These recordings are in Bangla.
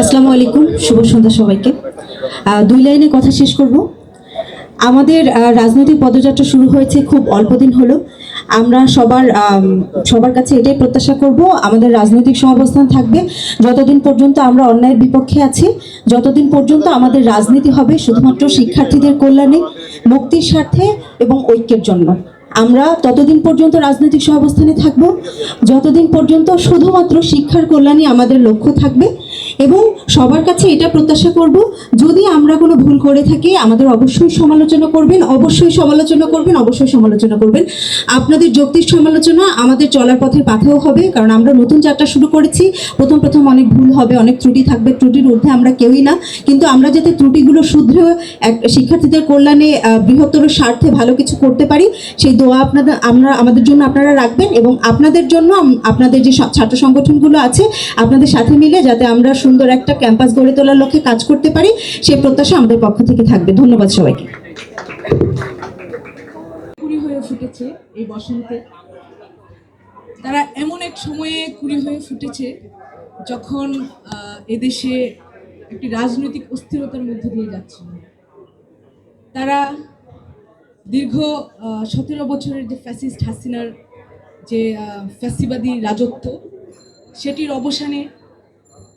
আসসালামু আলাইকুম, শুভ সন্ধ্যা সবাইকে। দুই লাইনে কথা শেষ করব। আমাদের রাজনৈতিক পদযাত্রা শুরু হয়েছে খুব অল্প দিন হলো। আমরা সবার সবার কাছে এটাই প্রত্যাশা করব, আমাদের রাজনৈতিক সহাবস্থান থাকবে। যতদিন পর্যন্ত আমরা অন্যায়ের বিপক্ষে আছি, যতদিন পর্যন্ত আমাদের রাজনীতি হবে শুধুমাত্র শিক্ষার্থীদের কল্যাণে, মুক্তির স্বার্থে এবং ঐক্যের জন্য। আমরা ততদিন পর্যন্ত রাজনৈতিক সহাবস্থানে থাকব, যতদিন পর্যন্ত শুধুমাত্র শিক্ষার কল্যাণই আমাদের লক্ষ্য থাকবে এবং সবার কাছে এটা প্রত্যাশা করব। যদি আমরা কোনো ভুল করে থাকি, আমাদের অবশ্যই সমালোচনা করবেন, অবশ্যই সমালোচনা করবেন, অবশ্যই সমালোচনা করবেন। আপনাদের যৌক্তিক সমালোচনা আমাদের চলার পথের পাথেও হবে, কারণ আমরা নতুন যাত্রা শুরু করেছি। প্রথম প্রথম অনেক ভুল হবে, অনেক ত্রুটি থাকবে, ত্রুটির ঊর্ধ্বে আমরা কেউই না। কিন্তু আমরা যাতে ত্রুটিগুলো শুধরে এক শিক্ষার্থীদের কল্যাণে বৃহত্তর স্বার্থে ভালো কিছু করতে পারি, সেই দোয়া আপনাদের আমরা, আমাদের জন্য আপনারা রাখবেন এবং আপনাদের জন্য আপনাদের যে ছাত্র সংগঠনগুলো আছে, আপনাদের সাথে মিলে যাতে আমরা সুন্দর একটা ক্যাম্পাস গড়ে তোলার লক্ষ্যে কাজ করতে পারি সেই প্রত্যাশা আমাদের পক্ষ থেকে থাকবে। ধন্যবাদ সবাইকে। হয়ে ফুটেছে এই বসন্তে। তারা এমন এক সময়ে কুড়ি হয়ে ফুটেছে যখন এদেশে একটি রাজনৈতিক অস্থিরতার মধ্যে দিয়ে যাচ্ছিল। তারা দীর্ঘ সতেরো বছরের যে ফ্যাসিস্ট হাসিনার যে ফ্যাসিবাদী রাজত্ব, সেটির অবসানে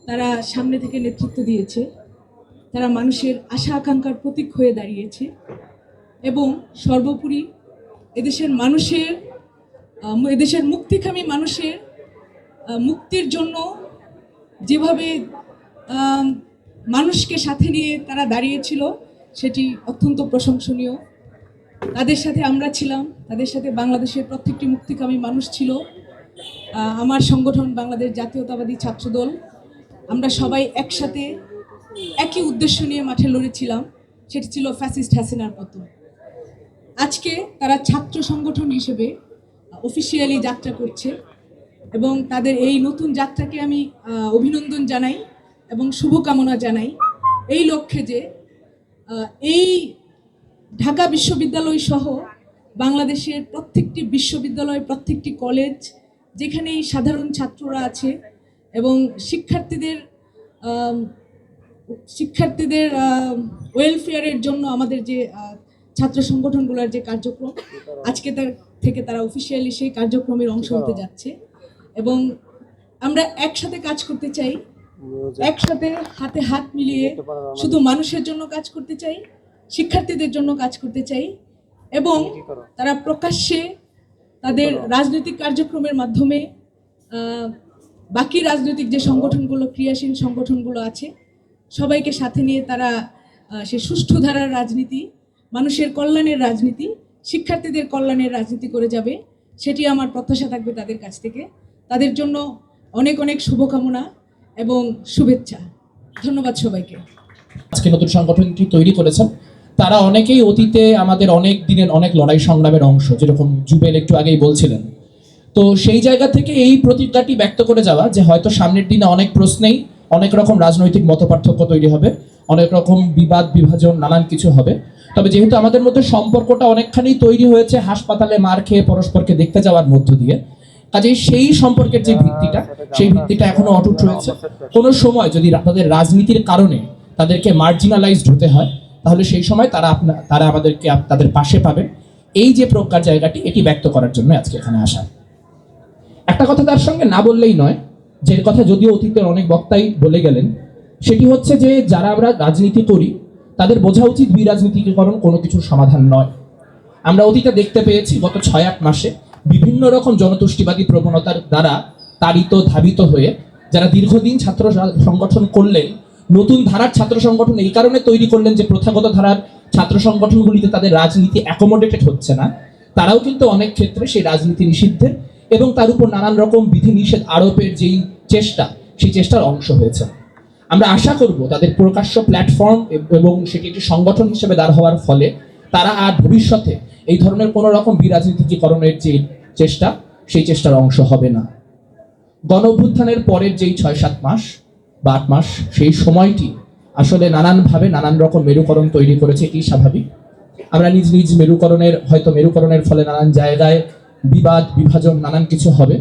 তারা সামনে থেকে নেতৃত্ব দিয়েছে। তারা মানুষের আশা আকাঙ্ক্ষার প্রতীক হয়ে দাঁড়িয়েছে এবং সর্বোপরি এদেশের মানুষের এদেশের মুক্তিকামী মানুষের মুক্তির জন্য যেভাবে মানুষকে সাথে নিয়ে তারা দাঁড়িয়েছিল সেটি অত্যন্ত প্রশংসনীয়। তাদের সাথে আমরা ছিলাম, তাদের সাথে বাংলাদেশের প্রত্যেকটি মুক্তিকামী মানুষ ছিল। আমার সংগঠন বাংলাদেশ জাতীয়তাবাদী ছাত্রদল। আমরা সবাই একসাথে একই উদ্দেশ্য নিয়ে মাঠে লড়েছিলাম, সেটি ছিল ফ্যাসিস্ট হাসিনার পতন। আজকে তারা ছাত্র সংগঠন হিসেবে অফিসিয়ালি যাত্রা করছে এবং তাদের এই নতুন যাত্রাকে আমি অভিনন্দন জানাই এবং শুভকামনা জানাই এই লক্ষ্যে যে এই ঢাকা বিশ্ববিদ্যালয় সহ বাংলাদেশের প্রত্যেকটি বিশ্ববিদ্যালয়, প্রত্যেকটি কলেজ যেখানেই সাধারণ ছাত্ররা আছে এবং শিক্ষার্থীদের শিক্ষার্থীদের ওয়েলফেয়ারের জন্য আমাদের যে ছাত্র সংগঠনগুলোর যে কার্যক্রম আজকে তার থেকে তারা অফিসিয়ালি সেই কার্যক্রমের অংশ হতে যাচ্ছে। এবং আমরা একসাথে কাজ করতে চাই। একসাথে হাতে হাত মিলিয়ে শুধু মানুষের জন্য কাজ করতে চাই শিক্ষার্থীদের জন্য কাজ করতে চাই এবং তারা প্রকাশ্যে তাদের রাজনৈতিক কার্যক্রমের মাধ্যমে বাকি রাজনৈতিক যে সংগঠনগুলো, ক্রিয়াশীল সংগঠনগুলো আছে, সবাইকে সাথে নিয়ে তারা সে সুষ্ঠু ধারার রাজনীতি, মানুষের কল্যাণের রাজনীতি, শিক্ষার্থীদের কল্যাণের রাজনীতি করে যাবে, সেটি আমার প্রত্যাশা থাকবে তাদের কাছ থেকে। তাদের জন্য অনেক অনেক শুভকামনা এবং শুভেচ্ছা। ধন্যবাদ সবাইকে। আজকে নতুন সংগঠনটি তৈরি করেছেন। তারা অনেকেই অতীতে আমাদের অনেক দিনের অনেক লড়াই সংগ্রামের অংশ, যেরকম জুবেল একটু আগেই বলছিলেন। তো সেই জায়গা থেকে এই প্রতিজ্ঞাটি ব্যক্ত করে যাওয়া যে হয়তো সামনের দিনে অনেক প্রশ্নেই অনেক রকম রাজনৈতিক মতপার্থক্য তৈরি হবে, অনেক রকম বিবাদ, বিভাজন, নানান কিছু হবে। তবে যেহেতু আমাদের মধ্যে সম্পর্কটা অনেকখানি তৈরি হয়েছে, হাসপাতালে মার খেয়ে পরস্পরকে দেখতে যাওয়ার মধ্য দিয়ে, কাজেই সেই সম্পর্কের যে ভিত্তিটা, সেই ভিত্তিটা এখনও অটুট রয়েছে। কোনো সময় যদি তাদের রাজনীতির কারণে তাদেরকে মার্জিনালাইজড হতে হয়, তাহলে সেই সময় তারা আপনা তারা আমাদেরকে তাদের পাশে পাবে। এই যে প্রজ্ঞার জায়গাটি, এটি ব্যক্ত করার জন্য আজকে এখানে আসা। একটা কথা তার সঙ্গে না বললেই নয়, যে কথা যদিও অতীতের অনেক বক্তাই বলে গেলেন, সেটি হচ্ছে যে যারা আমরা রাজনীতি করি, তাদের বোঝা উচিত বিরাজনীতিকরণ কোনো কিছুর সমাধান নয়। আমরা অতীতে দেখতে পেয়েছি গত ছয় আট মাসে বিভিন্ন রকম জনতুষ্টিবাদী প্রবণতার দ্বারা তাড়িত, ধাবিত হয়ে যারা দীর্ঘদিন ছাত্র সংগঠন করলেন, নতুন ধারার ছাত্র সংগঠন এই কারণে তৈরি করলেন যে প্রথাগত ধারার ছাত্র সংগঠনগুলিতে তাদের রাজনীতি অ্যাকোমোডেটেড হচ্ছে না। তারাও কিন্তু অনেক ক্ষেত্রে সেই রাজনীতি নিষিদ্ধের এবং তার উপর নানান রকম বিধিনিষেধ আরোপের যেই চেষ্টা, সেই চেষ্টার অংশ হয়েছে। আমরা আশা করব তাদের প্রকাশ্য প্ল্যাটফর্ম এবং সেটি একটি সংগঠন হিসেবে দাঁড় হওয়ার ফলে তারা আর ভবিষ্যতে এই ধরনের কোনো রকম বিরাজনীতিকরণের যে চেষ্টা, সেই চেষ্টার অংশ হবে না। গণ অভ্যুত্থানের পরের যেই ছয় সাত মাস বা আট মাস, সেই সময়টি আসলে নানানভাবে নানান রকম মেরুকরণ তৈরি করেছে এটি স্বাভাবিক। আমরা নিজ নিজ মেরুকরণের, হয়তো মেরুকরণের ফলে নানান জায়গায় বিবাদ বিভাজন নানান কিছু হবে।